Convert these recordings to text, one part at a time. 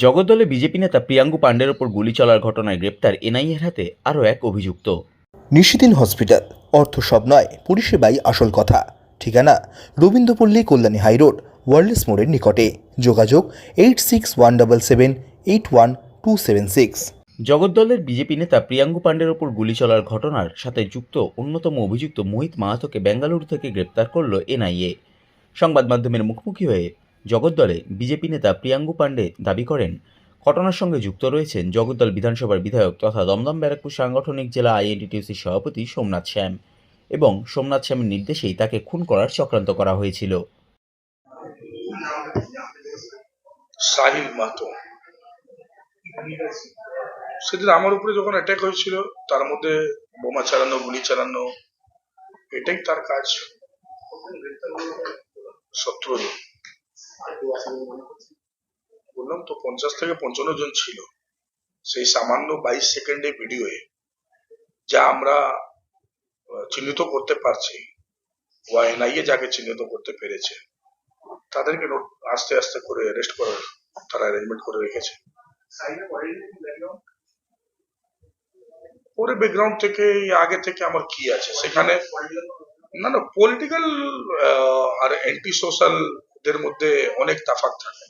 জগদ্দলে BJP নেতা প্রিয়াঙ্গু পাণ্ডের ওপর গুলি চলার ঘটনায় গ্রেপ্তার এনআইএর হাতে আরও এক অভিযুক্ত। নিশিদিন হসপিটাল অর্থ সব নয় পরিষেবাই আসল কথা। ঠিকানা রবীন্দ্রপল্লী কল্যাণী হাইরোড ওয়ার্ল্ডস মোড়ের নিকটে। যোগাযোগ eight six one double seven eight one two seven six. জগদ্দলের BJP নেতা প্রিয়াঙ্গু পাণ্ডের ওপর গুলি চলার ঘটনার সাথে যুক্ত অন্যতম অভিযুক্ত মোহিত মাহাতোকে বেঙ্গালুরু থেকে গ্রেপ্তার করল এনআইএ। সংবাদ মাধ্যমের মুখোমুখি হয়ে জগদ্দলে বিজেপি নেতা প্রিয়াঙ্গু পাণ্ডে দাবি করেন, ঘটনার সঙ্গে যুক্ত রয়েছেন জগদ্দল বিধানসভার বিধায়ক তথা দমদম ব্যারাকপুর সাংগঠনিক জেলা আইএনটিটিউসির সভাপতি সোমনাথ শ্যাম এবং সোমনাথ শ্যামের নির্দেশেই তাকে খুন করার চক্রান্ত করা হয়েছিল। সাহিল মাহাতো সেদিন আমার উপরে যখন অ্যাটাক হয়েছিল, তার মধ্যে বোমা চালানো, গুলি চালানো, এটাই তার কাজ। সতেরো বললাম তো পঞ্চাশ থেকে পঞ্চান্ন জন ছিল। সেই সামান্য বাইশ সেকেন্ডে ভিডিওয়ে যা আমরা চিহ্নিত করতে পারছি ও এনআইএ যাকে চিহ্নিত করতে পেরেছে, তাদেরকে আস্তে আস্তে করে অ্যারেস্ট করার তারা অ্যারেঞ্জমেন্ট করে রেখেছে। পরে ব্যাকগ্রাউন্ড থেকে, আগে থেকে আমার কি আছে? সেখানে না না পলিটিক্যাল আর অ্যান্টি সোশ্যাল দের মধ্যে অনেক তাফাক থাকে।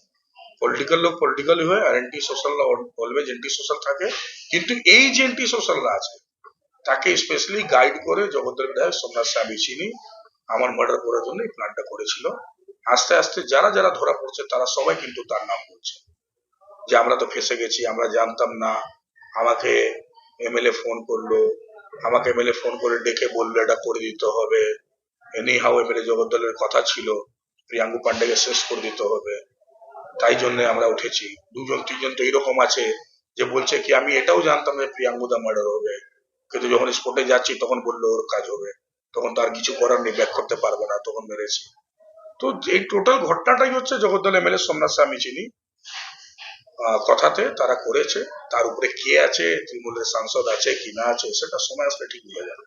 পলিটিক্যাল লোক পলিটিক্যালি হয়, আর anti social always anti social থাকে। কিন্তু এই যে অ্যান্টি সোশ্যালরা আছে, তাকে স্পেশালি গাইড করে জগদ্দল বিধায়ক সোমনাথ স্বামী চিনি আমার মার্ডার করার জন্য এই প্ল্যানটা করেছিল। আস্তে আস্তে যারা যারা ধরা পড়ছে, তারা সবাই কিন্তু তার নাম বলছে। যে আমরা তো ফেসে গেছি, আমরা জানতাম না, আমাকে এমএলএ ফোন করল, আমাকে এমএলএ ফোন করে ডেকে বলল, এটা করে দিতে হবে। এনি হাও এমএলএ জগদ্দলের কথা ছিল, প্রিয়াঙ্গু পান্ডেকে শেষ করে দিতে হবে। তাই জন্য আমরা উঠেছি। দুজন তিনজন তো এইরকম আছে যে বলছে কি আমি এটাও জানতাম যে প্রিয়াঙ্গুদা মার্ডার হবে। কিন্তু যখন স্পটে যাচ্ছি তখন বলল ওর কাজ হবে। তখন তার কিছু করার নেই ব্যাক করতে পারব না তখন মেরেছি। তো এই টোটাল ঘটনাটাই হচ্ছে জগদ্দল এমএলএ সোমনাথ স্বামী চিনি কথাতে তারা করেছে। তার উপরে কে আছে তৃণমূলের সাংসদ আছে কি না আছে সেটা সময় আসলে ঠিক বোঝা যাবে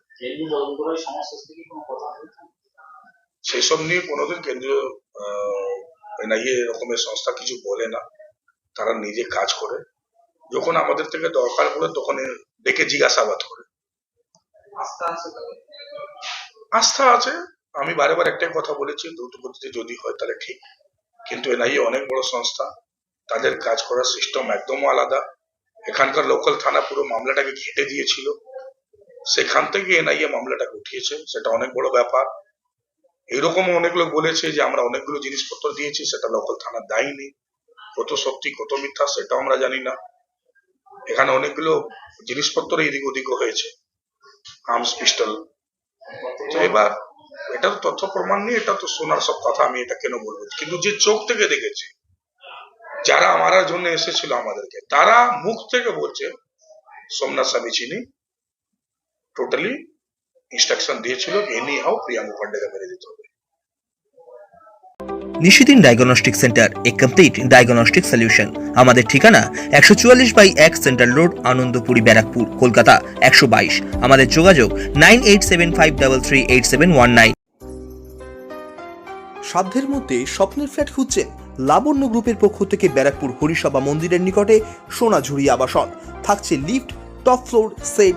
হয়েছে সেসব নিয়ে কোনোদিন কেন্দ্রীয় এনআইএ রকমের সংস্থা কিছু বলে না। তারা নিজে কাজ করে। যখন আমাদের থেকে দরকার পড়ে তখন ডেকে জিজ্ঞাসাবাদ করে। আস্থা আছে আমি বারে বার একটাই কথা বলেছি দ্রুত গতিতে যদি হয় তাহলে ঠিক। কিন্তু এনআইএ অনেক বড় সংস্থা। তাদের কাজ করার সিস্টেম একদম আলাদা। এখানকার লোকাল থানা পুরো মামলাটাকে ঘেটে দিয়েছিল। সেখান থেকে এনআইএ মামলাটাকে উঠিয়েছে। সেটা অনেক বড় ব্যাপার। এরকম অনেক লোক বলেছে যে আমরা অনেকগুলো জিনিসপত্র দিয়েছি, সেটা লোকাল থানা দেয়নি কত সত্যি, কত মিথ্যা, সেটাও আমরা জানি না। এখানে অনেকগুলো জিনিসপত্র এদিক ওদিক হয়েছে। Arms, pistol. তো এবার এটা তো তথ্য প্রমাণ নিয়ে এটা তো শোনার সব কথা, আমি এটা কেন বলব? কিন্তু যে চোখ থেকে দেখেছে, যারা মারার জন্য এসেছিল আমাদেরকে, তারা মুখ থেকে বলছে, সোমনাথ স্বামী চিনি টোটালি ইনস্ট্রাকশন দিয়েছিল এনি হাও প্রিয়াঙ্গু পান্ডেকে মেরে দিতে হবে। নিশিদিন ডায়াগনস্টিক সেন্টার এ কমপ্লিট ডায়াগনস্টিক সলিউশন আমাদের ঠিকানা একশো চুয়াল্লিশ বাই এক সেন্ট্রাল রোড আনন্দপুরি ব্যারাকপুর কলকাতা একশো বাইশ। আমাদের যোগাযোগ nine eight seven five double three eight seven one nine. সাধ্যের মধ্যে স্বপ্নের ফ্ল্যাট খুঁজছেন লাবণ্য গ্রুপের পক্ষ থেকে ব্যারাকপুর হরিসভা মন্দিরের নিকটে সোনাঝুরি আবাসন। থাকছে lift top floor set